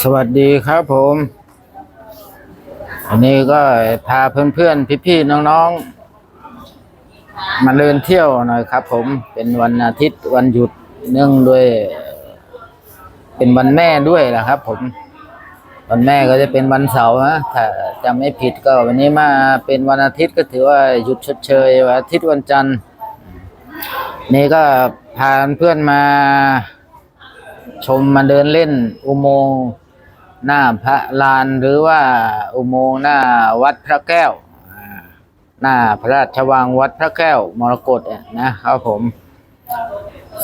สวัสดีครับผมวันนี้ก็พาเพื่อนๆ พี่ๆ น้องๆ มาเดินเที่ยวหน่อยครับผมเป็นวันอาทิตย์วันหยุดเนื่องด้วย เป็นวันแม่ด้วยนะครับ ผม วันแม่ก็จะเป็นวันเสาร์นะถ้าจำไม่ผิดก็วันนี้มาเป็นวันอาทิตย์ก็ถือว่าหยุดชดเชยวันอาทิตย์วันจันทร์นี่ก็ พาเพื่อนมา ชมมาเดินเล่น อุโมงค์หน้าพระลานหรือว่าอุโมงค์หน้าวัดพระแก้ว หน้าพระราชวังวัดพระแก้ว มรกตเนี่ยนะครับผม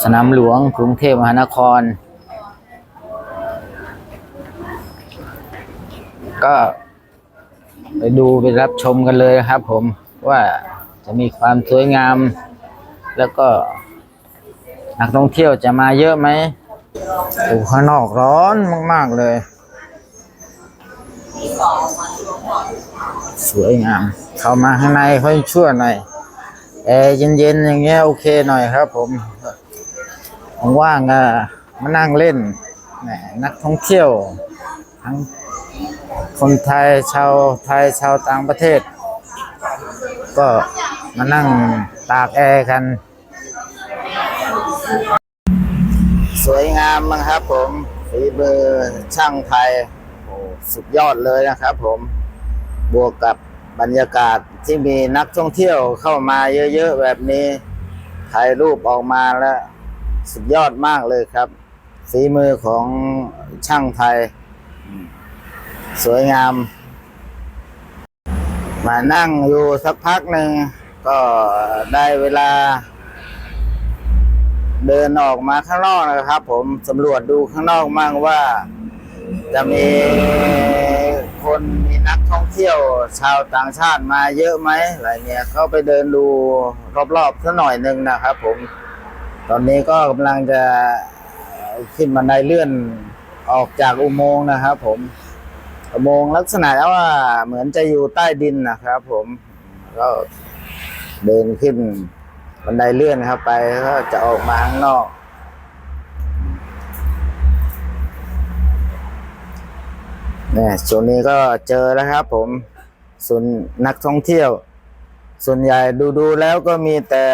สนามหลวงกรุงเทพมหานคร ก็ไปดูไปรับชมกันเลยนะครับผมว่าจะมีความสวยงามแล้วก็ นักท่องเที่ยวจะมาเยอะไหมโอ้ข้างนอกร้อนมาก ๆ เลย สวยงาม เข้ามาข้างในค่อยชั่วหน่อยแอร์เย็นๆอย่างเงี้ยโอเคหน่อยครับ ผมว่างๆก็มานั่งเล่นนักท่องเที่ยว ทั้งคนไทยชาวไทยชาวต่างประเทศ ก็มานั่งตากแอร์กัน สวยงามมากครับผมฝีมือช่างไทยโอ้สุดยอดเลยนะครับผมบวกกับบรรยากาศที่มีนักท่องเที่ยวเข้ามาเยอะๆแบบนี้ถ่ายรูปออกมาแล้วสุดยอดมากเลยครับฝีมือของช่างไทย สวยงาม มานั่งอยู่สักพักหนึ่งก็ได้เวลา เดินออกมาข้างนอกนะครับ ผมสำรวจดูข้างนอกมั่งว่า จะมีคนมีนักท่องเที่ยวชาวต่างชาติมาเยอะไหมอะไรเนี่ยเข้าไปเดินดูรอบๆสักหน่อยหนึ่งนะครับ ผม ตอนนี้ก็กำลังจะขึ้นบันไดเลื่อนออกจากอุโมงค์นะครับ ผมอุโมงค์ลักษณะว่าเหมือนจะอยู่ใต้ดินนะครับ ผมก็เดินขึ้น บันไดเลื่อนครับ ไปก็จะออกมาข้างนอก เนี่ยช่วงนี้ก็เจอแล้วครับ ผมส่วนนักท่องเที่ยว ส่วนใหญ่ดูดูๆแล้วก็มีแต่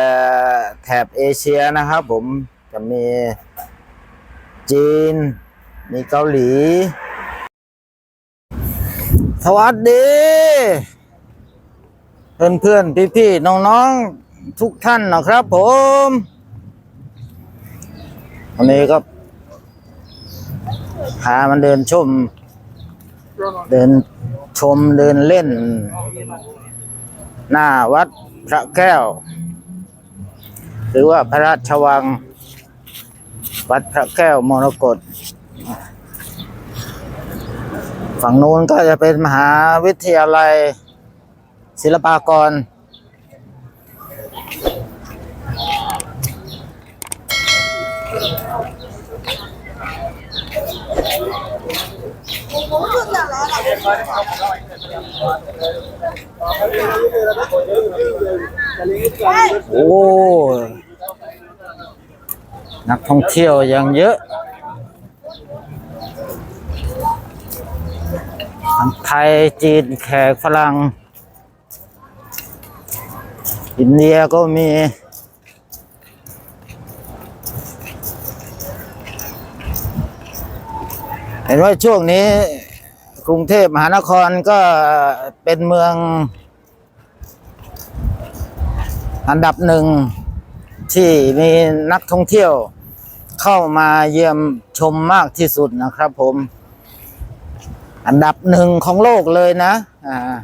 แถบเอเชียนะครับ ผมจะมีจีน มีเกาหลี สวัสดี เพื่อนเพื่อนพี่พี่ๆน้องๆ ทุกท่านนะครับผมวันนี้ก็พามันเดินชม เดินชมเดินเล่น หน้าวัดพระแก้ว หรือว่าพระราชวัง วัดพระแก้วมรกตฝั่งนู้นก็จะเป็นมหาวิทยาลัยศิลปากร โอ้ นักท่องเที่ยวยังเยอะทั้งไทยจีนแขกฝรั่ง อินเดียก็มีเห็นว่าช่วงนี้ กรุงเทพมหานครก็เป็นเมือง อันดับหนึ่งที่มีนักท่องเที่ยวเข้ามาเยี่ยมชมมากที่สุดนะครับผม อันดับหนึ่งของโลกเลยนะอ่า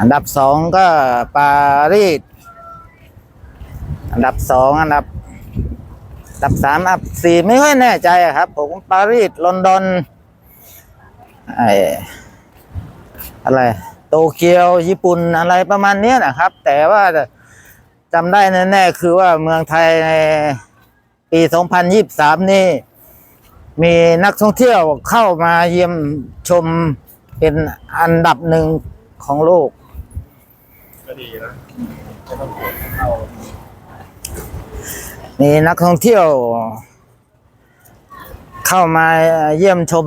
อันดับสองก็ปารีส อันดับสองอันดับ อันดับสามอันดับสี่ไม่ค่อยแน่ใจครับ ผมปารีสลอนดอน ไออะไรโตเกียวญี่ปุ่นอะไรประมาณนี้นะครับ แต่ว่าจำได้แน่ๆคือว่าเมืองไทยในปี 2023 นี่ มีนักท่องเที่ยวเข้ามาเยี่ยมชมเป็นอันดับหนึ่งของโลก ก็ดีนะมีนักท่องเที่ยว เข้ามาเยี่ยมชม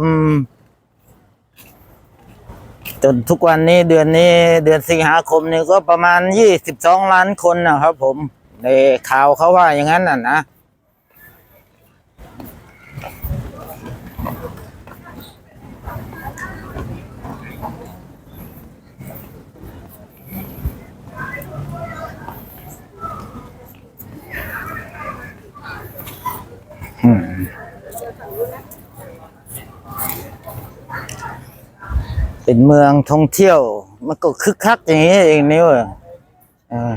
จนทุกวันนี้เดือนนี้เดือนสิงหาคมนี่ก็ประมาณยี่สิบสองล้านคนนะครับผม ในข่าวเขาว่าอย่างนั้นน่ะนะ เป็นเมืองท่องเที่ยว มันก็คึกคักอย่างนี้เองนี่เว้ยเออ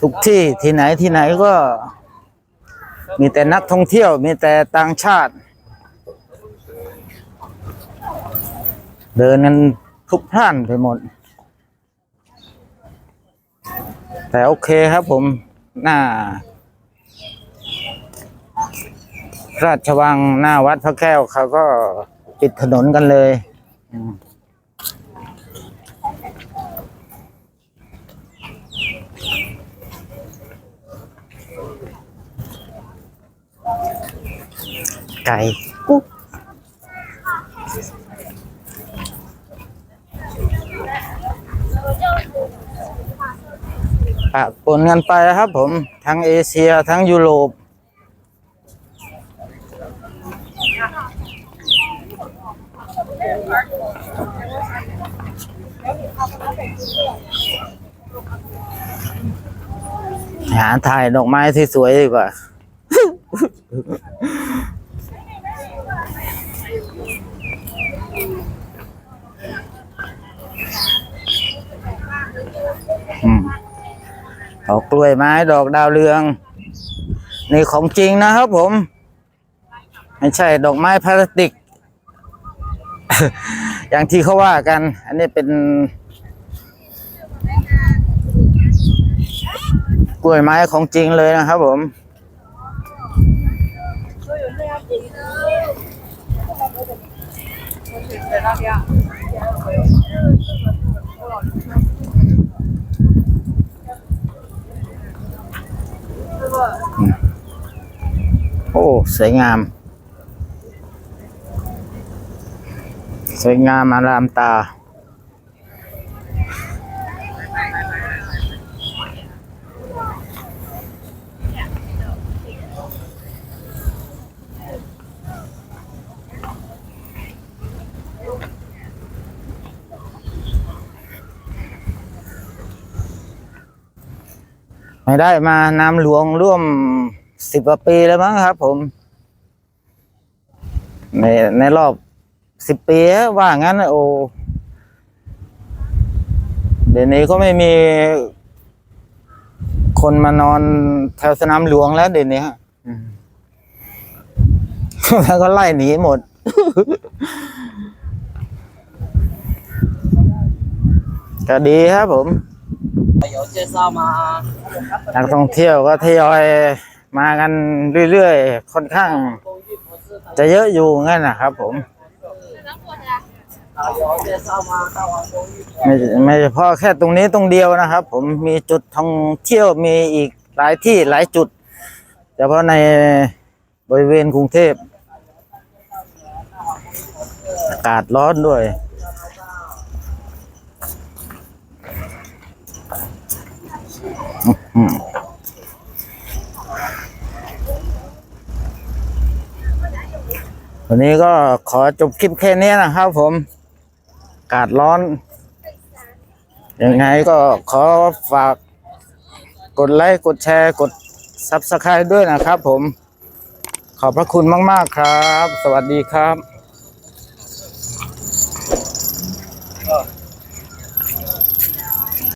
ทุกที่ที่ไหนที่ไหนก็ มีแต่นักท่องเที่ยว มีแต่ต่างชาติ เดินกันพลุกพล่านไปหมด แต่โอเคครับผมหน้า ราชวังหน้าวัดพระแก้วเขาก็ปิดถนนกันเลย ไก่กุ๊กปะปนกันไปครับผม ทั้งเอเชียทั้งยุโรปหาถ่ายดอกไม้ที่สวยดีกว่า เอากล้วยไม้ดอกดาวเรือง นี่ของจริงนะครับผม ไม่ใช่ดอกไม้พลาสติก อย่างที่เขาว่ากัน อันนี้เป็น กล้วยไม้ของจริงเลยนะครับผม โอ้ สวยงาม สวยงามอารามตา ไม่ได้มาน้ำหลวงร่วมสิบกว่าปีแล้วมั้งครับ ผม ในในรอบสิบปีว่างั้นโอ้เดี๋ยวนี้ก็ไม่มี คนมานอนแถวสนามหลวงแล้วเดี๋ยวนี้แล้วก็ไล่หนีหมด ก็ดีครับผม นักท่องเที่ยวก็ทยอยมากันเรื่อยๆ ค่อนข้าง จะเยอะอยู่งั้นนะครับผม ไม่ไม่เฉพาะแค่ตรงนี้ตรงเดียวนะครับ ผมมีจุดท่องเที่ยวมีอีกหลายที่หลายจุดเฉพาะในบริเวณกรุงเทพอากาศร้อนด้วย วันนี้ก็ขอจบคลิปแค่นี้นะครับผมอากาศร้อน ยังไงก็ขอฝาก กดไลค์ กดแชร์ กดซับสไคร b ์ด้วยนะครับผม ขอบพระคุณมาก ๆ ครับ สวัสดีครับ